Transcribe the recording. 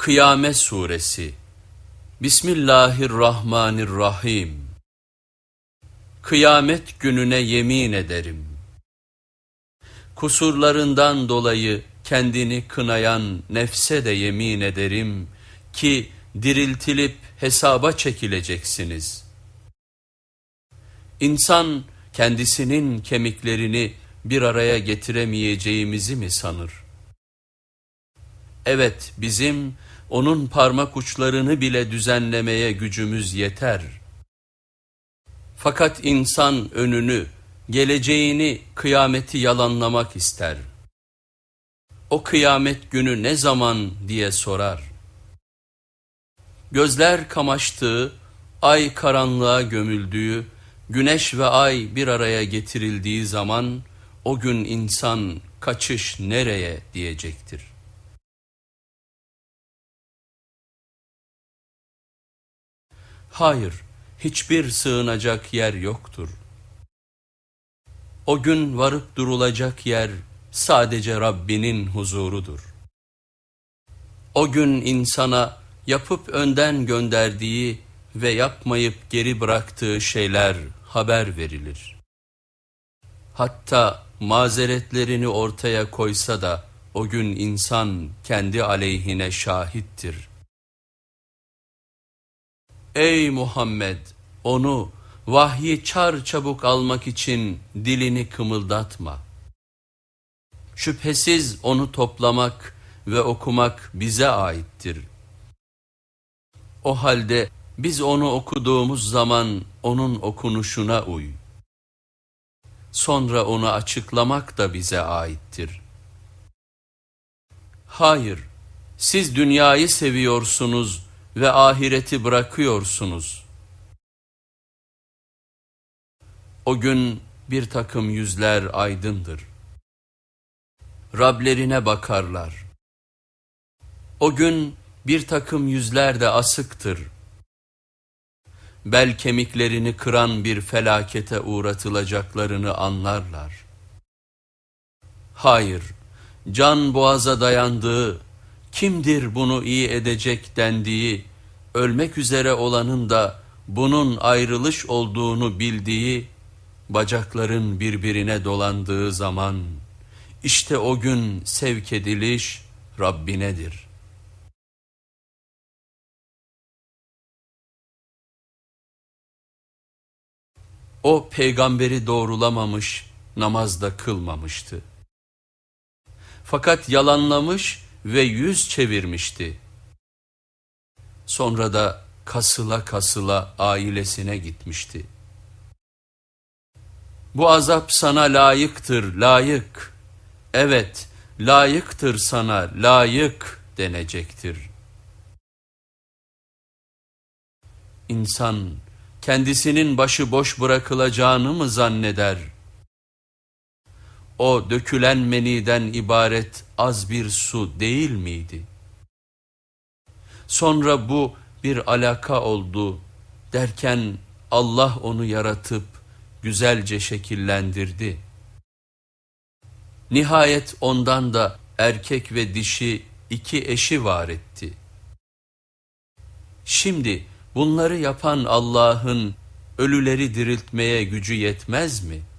Kıyamet Suresi Bismillahirrahmanirrahim Kıyamet gününe yemin ederim. Kusurlarından dolayı kendini kınayan nefse de yemin ederim ki diriltilip hesaba çekileceksiniz. İnsan kendisinin kemiklerini bir araya getiremeyeceğimizi mi sanır? Evet bizim onun parmak uçlarını bile düzenlemeye gücümüz yeter. Fakat insan önünü, geleceğini, kıyameti yalanlamak ister. O kıyamet günü ne zaman diye sorar. Gözler kamaştığı, ay karanlığa gömüldüğü, güneş ve ay bir araya getirildiği zaman o gün insan kaçış nereye diyecektir. Hayır, hiçbir sığınacak yer yoktur. O gün varıp durulacak yer sadece Rabbinin huzurudur. O gün insana yapıp önden gönderdiği ve yapmayıp geri bıraktığı şeyler haber verilir. Hatta mazeretlerini ortaya koysa da o gün insan kendi aleyhine şahittir. Ey Muhammed! Onu vahyi çar çabuk almak için dilini kımıldatma. Şüphesiz onu toplamak ve okumak bize aittir. O halde biz onu okuduğumuz zaman onun okunuşuna uy. Sonra onu açıklamak da bize aittir. Hayır, siz dünyayı seviyorsunuz ve ahireti bırakıyorsunuz. O gün bir takım yüzler aydındır. Rablerine bakarlar. O gün bir takım yüzler de asıktır. Bel kemiklerini kıran bir felakete uğratılacaklarını anlarlar. Hayır, can boğaza dayandığı, kimdir bunu iyi edecek dendiği, ölmek üzere olanın da bunun ayrılış olduğunu bildiği, bacakların birbirine dolandığı zaman, işte o gün sevk ediliş Rabbinedir. O peygamberi doğrulamamış, namazda kılmamıştı. Fakat yalanlamış ve yüz çevirmişti. Sonra da kasıla kasıla ailesine gitmişti. Bu azap sana layıktır, layık. Evet, layıktır sana, layık denecektir. İnsan kendisinin başı boş bırakılacağını mı zanneder? O dökülen meniden ibaret az bir su değil miydi? Sonra bu bir alaka oldu derken Allah onu yaratıp güzelce şekillendirdi. Nihayet ondan da erkek ve dişi iki eşi var etti. Şimdi bunları yapan Allah'ın ölüleri diriltmeye gücü yetmez mi?''